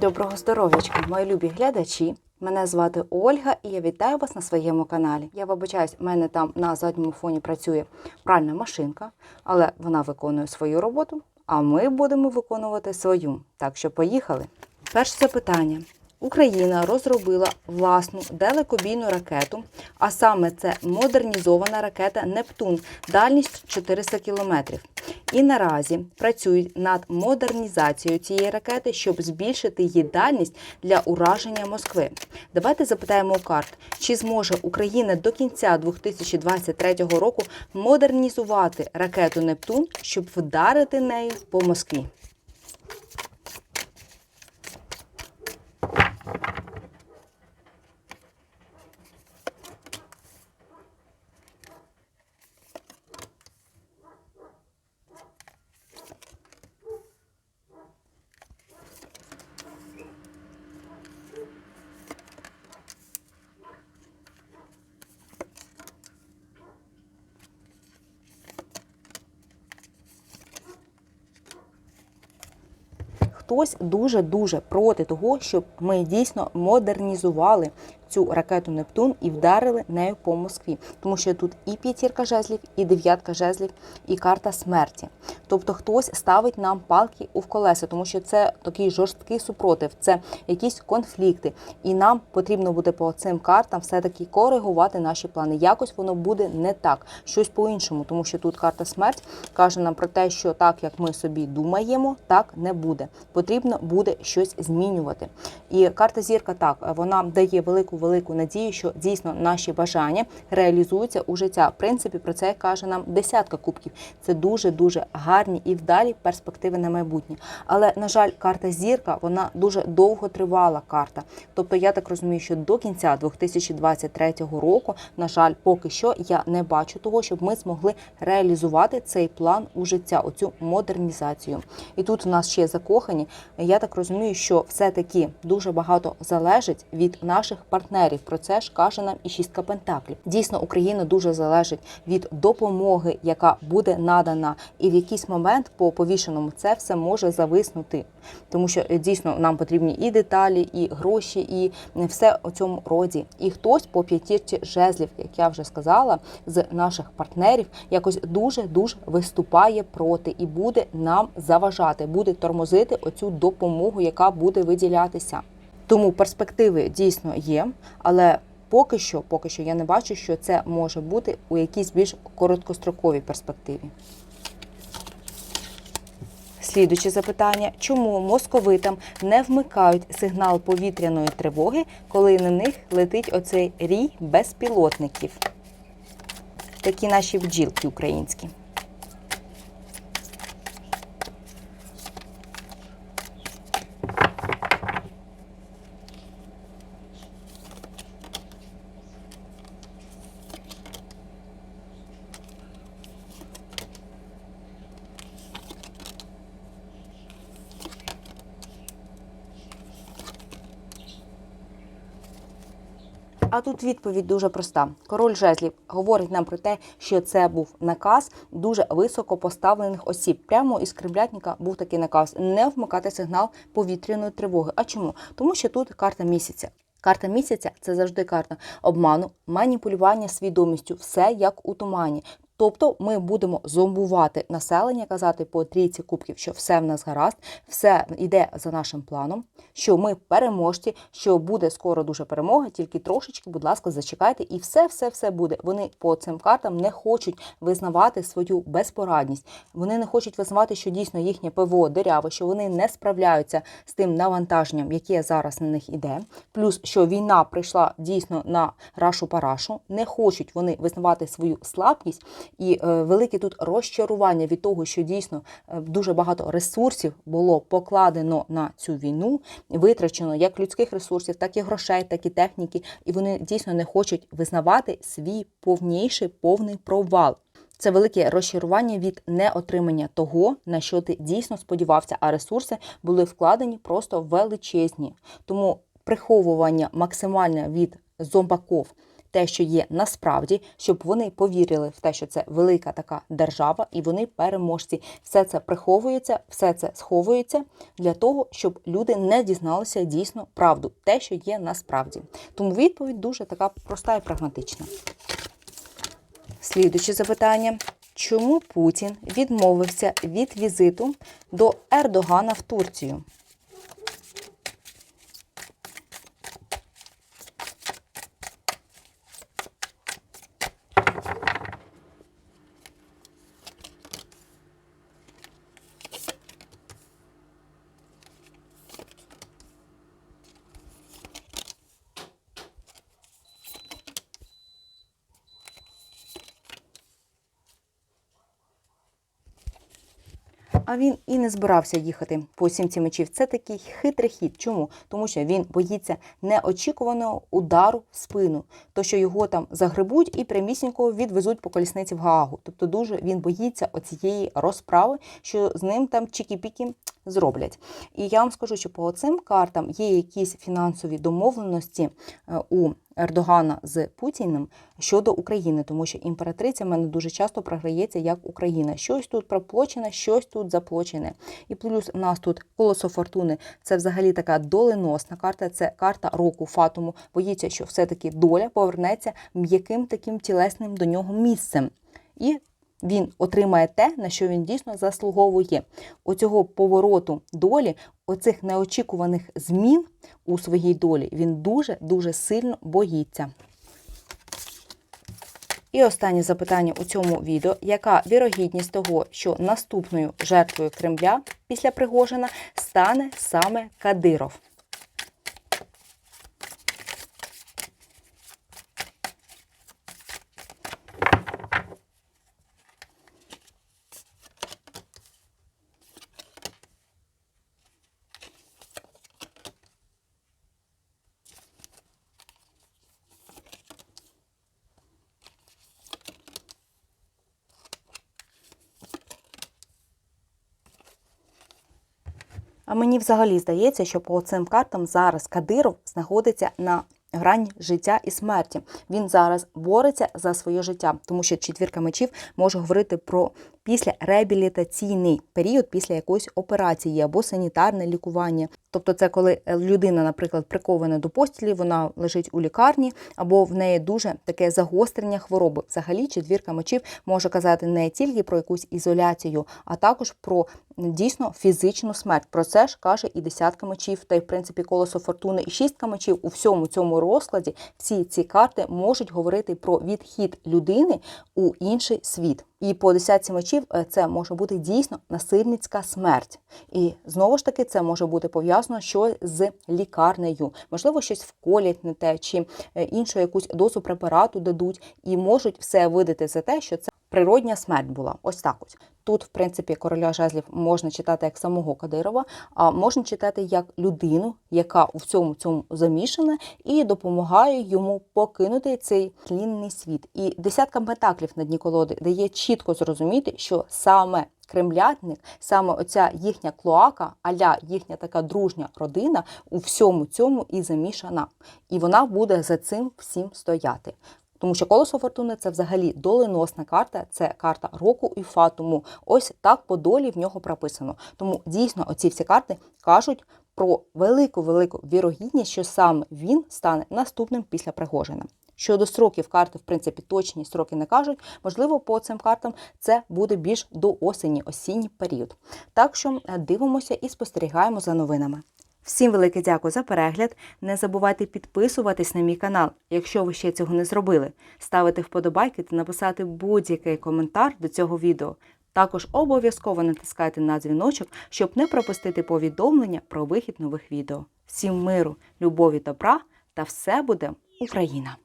Доброго здоров'ячка, мої любі глядачі. Мене звати Ольга і я вітаю вас на своєму каналі. Я вибачаюсь, в мене там на задньому фоні працює пральна машинка, але вона виконує свою роботу, а ми будемо виконувати свою. Так що поїхали. Перше запитання. Україна розробила власну далекобійну ракету, а саме це модернізована ракета Нептун, дальність 400 кілометрів. І наразі працюють над модернізацією цієї ракети, щоб збільшити її дальність для ураження Москви. Давайте запитаємо у карт, чи зможе Україна до кінця 2023 року модернізувати ракету Нептун, щоб вдарити нею по Москві. Хтось дуже-дуже проти того, щоб ми дійсно модернізували цю ракету Нептун і вдарили нею по Москві. Тому що тут і п'ятірка жезлів, і дев'ятка жезлів, і карта смерті. Тобто хтось ставить нам палки у колеса, тому що це такий жорсткий супротив, це якісь конфлікти. І нам потрібно буде по цим картам все-таки коригувати наші плани. Якось воно буде не так, щось по-іншому, тому що тут карта смерть каже нам про те, що так, як ми собі думаємо, так не буде. Потрібно буде щось змінювати. І карта зірка так вона дає велику велику надію, що дійсно наші бажання реалізуються у життя. В принципі, про це каже нам десятка кубків. Це дуже дуже гарні і вдалі перспективи на майбутнє. Але на жаль, карта зірка вона дуже довго тривала карта. Тобто, я так розумію, що до кінця 2023 року, на жаль, поки що я не бачу того, щоб ми змогли реалізувати цей план у життя, оцю модернізацію. І тут у нас ще закохані. Я так розумію, що все-таки дуже багато залежить від наших партнерів. Про це ж каже нам і шістка пентаклів. Дійсно, Україна дуже залежить від допомоги, яка буде надана, і в якийсь момент по повішеному це все може зависнути, тому що е, дійсно нам потрібні і деталі, і гроші, і все у цьому роді. І хтось по п'ятірці жезлів, як я вже сказала, з наших партнерів якось дуже дуже виступає проти і буде нам заважати, буде тормозити оцю допомогу, яка буде виділятися. Тому перспективи дійсно є, але поки що, поки що я не бачу, що це може бути у якійсь більш короткостроковій перспективі. Слідуюче запитання: чому московитам не вмикають сигнал повітряної тривоги, коли на них летить оцей рій безпілотників? Такі наші бджілки українські. А тут відповідь дуже проста. Король жезлів говорить нам про те, що це був наказ дуже високо поставлених осіб. Прямо із кремлятника був такий наказ не вмикати сигнал повітряної тривоги. А чому? Тому що тут карта місяця. Карта місяця це завжди карта обману, маніпулювання свідомістю, все як у тумані. Тобто ми будемо зомбувати населення, казати по трійці кубків, що все в нас гаразд, все йде за нашим планом, що ми переможці, що буде скоро дуже перемога, тільки трошечки, будь ласка, зачекайте, і все, все, все буде. Вони по цим картам не хочуть визнавати свою безпорадність. Вони не хочуть визнавати, що дійсно їхнє ПВО диряве, що вони не справляються з тим навантаженням, яке зараз на них іде. Плюс що війна прийшла дійсно на рашу парашу, не хочуть вони визнавати свою слабкість. І е, велике тут розчарування від того, що дійсно е, дуже багато ресурсів було покладено на цю війну, витрачено як людських ресурсів, так і грошей, так і техніки. І вони дійсно не хочуть визнавати свій повніший повний провал. Це велике розчарування від неотримання того, на що ти дійсно сподівався, а ресурси були вкладені просто величезні. Тому приховування максимальне від зомбаков те, що є насправді, щоб вони повірили в те, що це велика така держава, і вони переможці. Все це приховується, все це сховується для того, щоб люди не дізналися дійсно правду, те, що є насправді. Тому відповідь дуже така проста і прагматична. Слідуюче запитання. Чому Путін відмовився від візиту до Ердогана в Турцію? А він і не збирався їхати по сімці мечів. Це такий хитрий хід. Чому? Тому що він боїться неочікуваного удару в спину, то що його там загребуть і прямісінько відвезуть по колісниці в Гаагу. Тобто дуже він боїться оцієї розправи, що з ним там чікі-пікі зроблять. І я вам скажу, що по цим картам є якісь фінансові домовленості е, у Ердогана з Путіним щодо України, тому що імператриця в мене дуже часто програється як Україна. Щось тут проплочене, щось тут заплочене. І плюс у нас тут колесо фортуни. Це взагалі така доленосна карта. Це карта року Фатуму. Боїться, що все-таки доля повернеться м'яким таким тілесним до нього місцем. І він отримає те, на що він дійсно заслуговує. Оцього повороту долі, оцих неочікуваних змін у своїй долі він дуже-дуже сильно боїться. І останнє запитання у цьому відео: яка вірогідність того, що наступною жертвою Кремля після Пригожина стане саме Кадиров? А мені взагалі здається, що по цим картам зараз Кадиров знаходиться на грані життя і смерті. Він зараз бореться за своє життя, тому що четвірка мечів може говорити про після реабілітаційний період після якоїсь операції або санітарне лікування. Тобто, це коли людина, наприклад, прикована до постілі, вона лежить у лікарні, або в неї дуже таке загострення хвороби. Взагалі, четвірка мечів може казати не тільки про якусь ізоляцію, а також про дійсно фізичну смерть. Про це ж каже і десятка мечів, та й в принципі колесо фортуни, і шістка мечів у всьому цьому розкладі. Всі ці карти можуть говорити про відхід людини у інший світ. І по десятці мечів е, це може бути дійсно насильницька смерть. І знову ж таки це може бути пов'язано щось з лікарнею. Можливо, щось вколять не те, чи е, іншу якусь дозу препарату дадуть, і можуть все видати за те, що це природня смерть була. Ось так ось. Тут, в принципі, короля жезлів можна читати як самого Кадирова, а можна читати як людину, яка у всьому цьому замішана, і допомагає йому покинути цей тлінний світ. І десятка пентаклів на дні колоди дає чітко зрозуміти, що саме кремлятник, саме оця їхня клоака, аля їхня така дружня родина у всьому цьому і замішана. І вона буде за цим всім стояти. Тому що колесо фортуни це взагалі доленосна карта, це карта року і фатуму. Ось так по долі в нього прописано. Тому дійсно оці всі карти кажуть про велику велику вірогідність, що саме він стане наступним після Пригожина. Щодо сроків карти, в принципі, точні сроки не кажуть. Можливо, по цим картам це буде більш до осені, осінній період. Так що дивимося і спостерігаємо за новинами. Всім велике дякую за перегляд. Не забувайте підписуватись на мій канал, якщо ви ще цього не зробили, ставити вподобайки та написати будь-який коментар до цього відео. Також обов'язково натискайте на дзвіночок, щоб не пропустити повідомлення про вихід нових відео. Всім миру, любові, добра та все буде Україна!